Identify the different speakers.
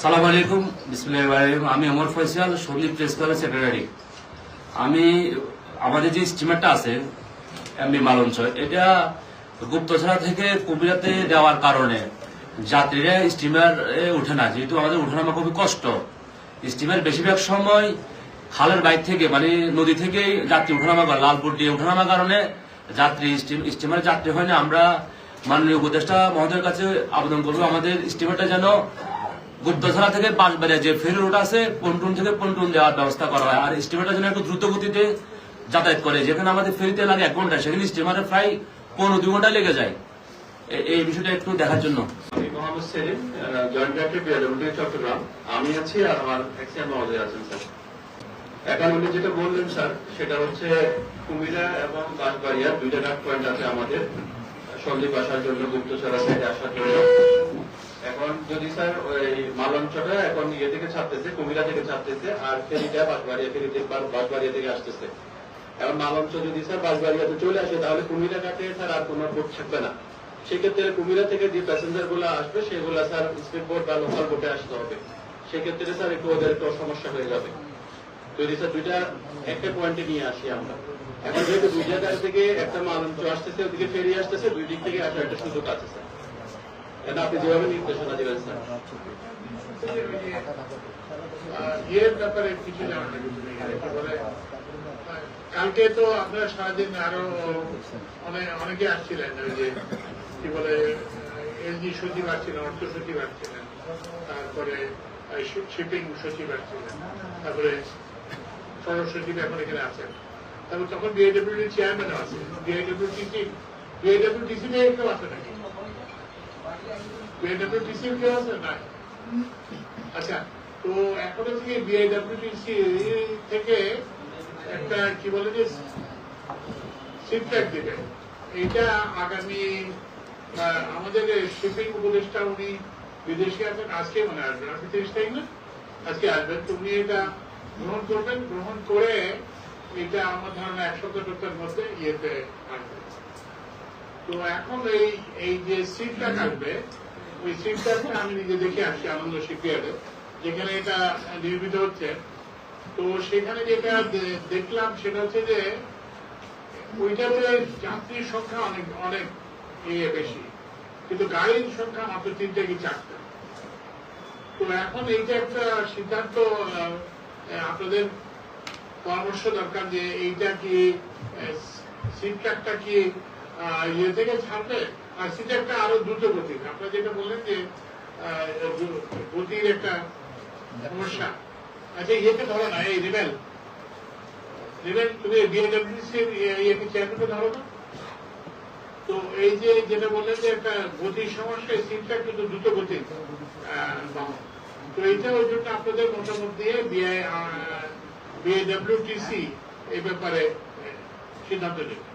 Speaker 1: আসসালামু আলাইকুম বিসমুল্লাহ আলাইকুম আমি অমর ফয়সাল সন্দীপ প্রেস ক্লাবের সেক্রেটারি আমি আমাদের যে স্টিমারটা আছে এমনি মালঞ্চ, এটা গুপ্তছড়া থেকে কুমিরাতে দেওয়ার কারণে যাত্রীরা স্টিমার উঠে না, যেহেতু আমাদের উঠানামা খুবই কষ্ট। স্টিমার বেশিরভাগ সময় খালের বাইর থেকে মানে নদী থেকে যাত্রী উঠানামা করে লালপুর দিয়ে উঠানামা কারণে যাত্রী স্টিম- স্টিমারে যাত্রী হয় না। আমরা মাননীয় উপদেষ্টা মহোদয়ের কাছে আবেদন করব, আমাদের স্টিমারটা যেন গুপ্তছড়া থেকে বাঁশবাড়িয়া যে ফেরি রোড আছে, পন্টুন থেকে পন্টুন দেওয়ার ব্যবস্থা করা হয়। আর স্টিমারটা যেন একটু দ্রুত গতিতে যাতায়াত করে। যেখানে আমাদের ফেরিতে লাগে এক ঘণ্টা, সেখানে স্টিমারে প্রায় পনেরো দুই ঘণ্টা লেগে যায়। এই বিষয়টা একটু দেখার জন্য।
Speaker 2: চট্টগ্রাম। আমি আছি আর আমার আছেন, স্যার। উনি যেটা বললেন, স্যার, সেটা হচ্ছে কুমিরা এবং বাঁশবাড়িয়া দুইটা ডাক পয়েন্ট আছে আমাদের। সন্দীপ আসার জন্য গুপ্তচরা সাইডে আসার জন্য এখন যদি স্যার ওই মালঞ্চটা এখন ইয়ে থেকে ছাপতেছে কুমিরা থেকে ছাপতেছে আর ফেরিটা বাঁশবাড়িয়া ফেরি থেকে বাঁশবাড়িয়া থেকে আসতেছে। এখন মালঞ্চ যদি স্যার বাঁশবাড়িয়াতে চলে আসে, তাহলে কুমিরা ঘাটে স্যার আর কোনো বোট থাকবে না। সেক্ষেত্রে কুমিরা থেকে যে প্যাসেঞ্জারগুলো আসবে, সেগুলো স্যার স্পিড বোট বা লোকাল বোটে আসতে হবে। সেক্ষেত্রে স্যার একটু ওদের একটু সমস্যা হয়ে যাবে। যদি স্যার দুইটা, একটা পয়েন্টে নিয়ে আসি আমরা। এখন যেহেতু দুই জায়গা থেকে একটা মালঞ্চ আসতেছে, ওদিকে ফেরি আসতেছে, দুই দিক থেকে আসার একটা সুযোগ আছে, স্যার।
Speaker 3: কালকে তো আপনারা সারাদিন আরও অনেক আসছিলেন, ওই যে, কি বলে, এলজি সচিব আসছিলেন, অর্থ সচিব আসছিলেন, তারপরে শিপিং সচিব আসছিলেন, তারপরে সড়ক সচিব এখন এখানে আছেন। তারপর তখন বিআইডব্লিউ চেয়ারম্যান আছে বিআইডব্লিউটিসি বিআইডব্লিউটিসি নিয়ে কেউ আছে নাকি? কেউ আছে? না আচ্ছা তো এখন থেকে বিআইডব্লিউটিসি থেকে একটা কি বলে যে দেবে। আগামী আমাদের শিপিং উপদেষ্টা উনি বিদেশে আছেন, আজকে মনে আসবেন। আজকে তিরিশ তারিখ না? আজকে আসবেন। তো উনি এটা গ্রহণ করবেন। গ্রহণ করে এটা আমার ধারণা এক সপ্তাহ মধ্যে ইয়েতে আসবে। তো এখন এই এই যে সিটটা কাটবে ওই সিটটা আমি নিজে দেখে আসছি আনন্দ শিপিয়ার্ডে যেখানে এটা নির্মিত হচ্ছে। তো সেখানে যেটা দেখলাম সেটা হচ্ছে যে ওইটাতে যাত্রীর সংখ্যা অনেক অনেক ইয়ে বেশি। কিন্তু গাড়ির সংখ্যা মাত্র তিনটে কি চারটে। তো এখন এইটা একটা সিদ্ধান্ত আপনাদের পরামর্শ দরকার যে এইটা কি সিট ট্র্যাকটা কি ইয়ে থেকে সিট একটা আরও দ্রুত গতির আপনারা যেটা বললেন যে গতির একটা সমস্যা। আচ্ছা ইয়েকে ধরো না, এই রিবেল। রিবেল, তুমি বিএডব্লিউসি ইয়েকে চেয়ারম্যানকে ধরো না? তো এই যে, যেটা বললেন যে একটা গতির সমস্যা, এই সিটটা কিন্তু দ্রুত গতি তো এইটা ওই জন্য আপনাদের মতামত দিয়ে বিআই বিএডব্লিউটিসি এই ব্যাপারে সিদ্ধান্ত নেবে